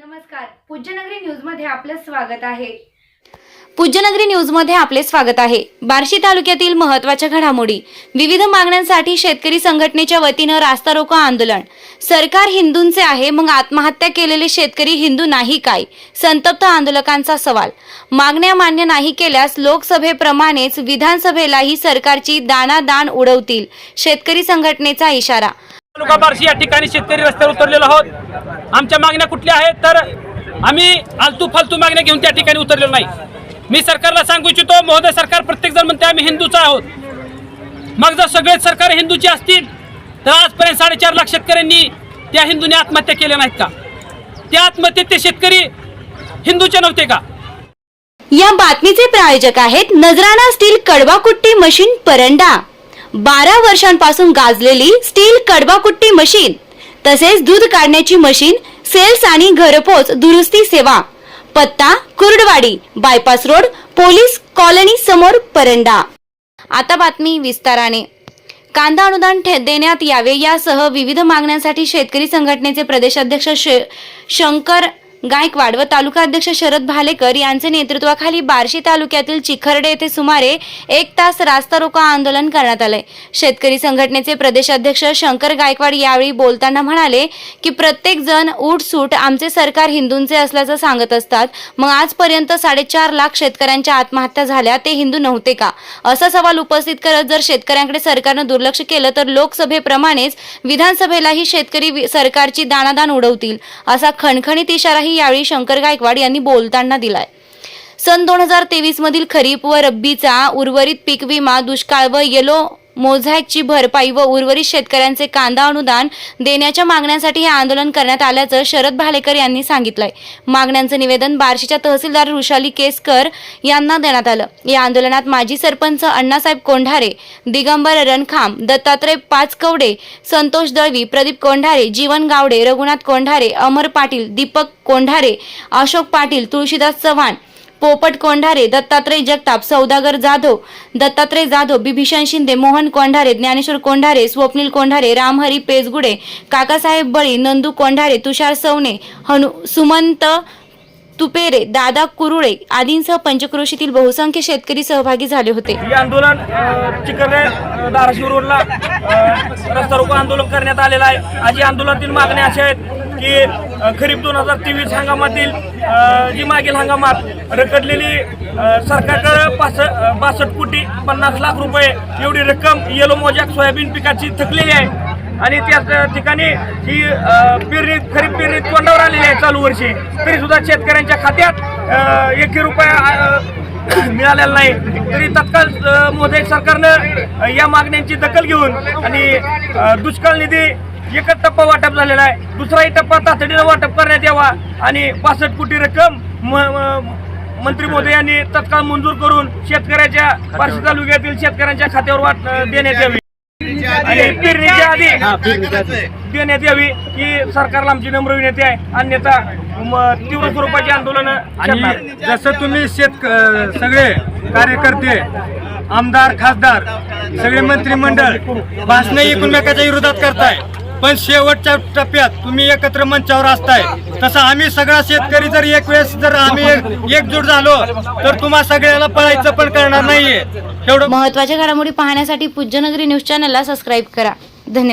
नमस्कार. पूज्यनगरी न्यूजमध्ये आपलं स्वागत आहे. पूज्यनगरी न्यूजमध्ये आपले स्वागत आहे. बार्शी तालुक्यातील महत्त्वाच्या घडामोडी विविध मागण्यांसाठी शेतकरी संघटनेच्या वतीनं रास्ता रोको आंदोलन. सरकार हिंदूंचे आहे मग आत्महत्या केलेले शेतकरी हिंदू नाही काय? संतप्त आंदोलकांचा सवाल. मागण्या मान्य नाही केल्यास लोकसभेप्रमाणेच विधानसभेलाही सरकारची दानादान उडवतील शेतकरी संघटनेचा इशारा. तालुका बार्शी या ठिकाणी शेतकरी रस्त्यावर उतरलेलो आहोत. आमच्या मागण्या कुठल्या आहेत? तर आम्ही आलतू फालतू मागण्या घेऊन त्या ठिकाणी उतरलेलो नाही. मी सरकारला सांगू इच्छितो महोदय सरकार प्रत्येक जण म्हणते आम्ही हिंदूच आहोत. मग जर सगळेच सरकार हिंदूचे असतील तर आजपर्यंत साडेचार लाख शेतकऱ्यांनी त्या हिंदूने आत्महत्या केल्या नाहीत का? त्या आत्महत्येत ते शेतकरी हिंदूचे नव्हते का? या बातमीचे प्रायोजक आहेत नजराणा स्टील कडवाकुट्टी मशीन परंडा. बारा वर्षांपासून गाजलेली स्टील कडबाकुट्टी मशीन तसेच दूध काढण्याची मशीन सेल्स आणि घरपोच दुरुस्ती सेवा पत्ता Kurduwadi bypass road police colony समोर परंडा. आता बातमी विस्ताराने. कांदा अनुदान ठे- देण्यात यावे यासह विविध मागण्यांसाठी शेतकरी संघटनेचे प्रदेशाध्यक्ष शे- शंकर गायकवाड व तालुका अध्यक्ष शरद भालेकर यांचे नेतृत्वाखाली बार्शी तालुक्यातील चिखर्डे येथे सुमारे एक तास रास्ता रोको आंदोलन करण्यात आले शेतकरी संघटनेचे प्रदेशाध्यक्ष शंकर गायकवाड यावेळी बोलताना म्हणाले की प्रत्येक जण उठसूट आमचे सरकार हिंदूंचे असल्याचं सांगत असतात. मग आजपर्यंत साडेचार लाख शेतकऱ्यांच्या आत्महत्या झाल्या ते हिंदू नव्हते का? असा सवाल उपस्थित करत जर शेतकऱ्यांकडे सरकारनं दुर्लक्ष केलं तर लोकसभेप्रमाणेच विधानसभेलाही शेतकरी वि- सरकारची दानादान उडवतील असा खणखणीत इशाराही यावेळी शंकर गायकवाड यांनी बोलताना दिलाय. सन दोन हजार तेवीस मधील खरीप व रब्बीचा उर्वरित पीक विमा दुष्काळ व येलो मोझॅकची भरपाई व उर्वरित शेतकऱ्यांचे कांदा अनुदान देण्याच्या मागण्यांसाठी हे आंदोलन करण्यात आल्याचं शरद भालेकर यांनी सांगितलंय. मागण्यांचं निवेदन बार्शीच्या तहसीलदार रुशाली केसकर यांना देण्यात आलं. या आंदोलनात माजी सरपंच अण्णासाहेब कोंढारे दिगंबर रणखाम दत्तात्रय पाचकवडे संतोष दळवी प्रदीप कोंढारे जीवन गावडे रघुनाथ कोंढारे अमर पाटील दीपक कोंढारे अशोक पाटील तुळशीदास चव्हाण पोपट कोंढारे दत्तात्रय जगताप सौदागर जाधव दत्तात्रय जाधव बिभीषण शिंदे मोहन कोंढारे ज्ञानेश्वर कोंढारे स्वप्नील कोंढारे रामहरी पेजगुडे काकासाहेब बळी नंदू कोंढारे तुषार सवणे हनु सुमंत तुपेरे दादा कुरुळे आदींसह पंचक्रोशीतील बहुसंख्य शेतकरी सहभागी झाले होते. हे आंदोलन चिखले धाराशिव रोडला रस्ता रोको आंदोलन करण्यात आलेलं आहे. आज या आंदोलनातील मागण्या अशा आहेत की खरीप दोन हजार तेवीस हंगामातील जी मागील हंगामात रखडलेली सरकारकडे पास बासष्ट कोटी पन्नास लाख रुपये एवढी रक्कम येलो मोजॅक सोयाबीन पिकाची थकलेली आहे. आणि त्याच ठिकाणी ही पेरणी खरीप पेरणी तोंडावर आलेली आहे चालू वर्षी. तरी सुद्धा शेतकऱ्यांच्या खात्यात अ, एकही रुपया मिळालेला नाही. तरी तत्काळ अ, मोदी सरकारनं या मागण्यांची दखल घेऊन आणि दुष्काळ निधी एकच टप्पा वाटप झालेला आहे. दुसराही टप्पा तातडीनं वाटप करण्यात यावा आणि पासष्ट कोटी रक्कम मंत्री मोदी यांनी तत्काळ मंजूर करून शेतकऱ्याच्या बार्शी तालुक्यातील शेतकऱ्यांच्या खात्यावर वाट देण्यात यावी. आणि पेरणीच्या आधी देण्यात यावी ही सरकारला आमची नम्र विनंती आहे. अन्यथा तीव्र स्वरूपाची आंदोलन आणि जसं तुम्ही शेत सगळे कार्यकर्ते आमदार खासदार सगळे मंत्रिमंडळ भाषण एकमेकाच्या विरोधात करताय. पण शेवटच्या टप्प्यात तुम्ही एकत्र मंचावर असताय. तसं आम्ही सगळा शेतकरी जर एक वेळेस जर आम्ही एक- एकजूट झालो तर तुम्हा सगळ्याला पळायचं पण करणार नाहीये. एवढं महत्त्वाच्या घडामोडी पाहण्यासाठी पूज्यनगरी न्यूज चॅनलला सबस्क्राईब करा.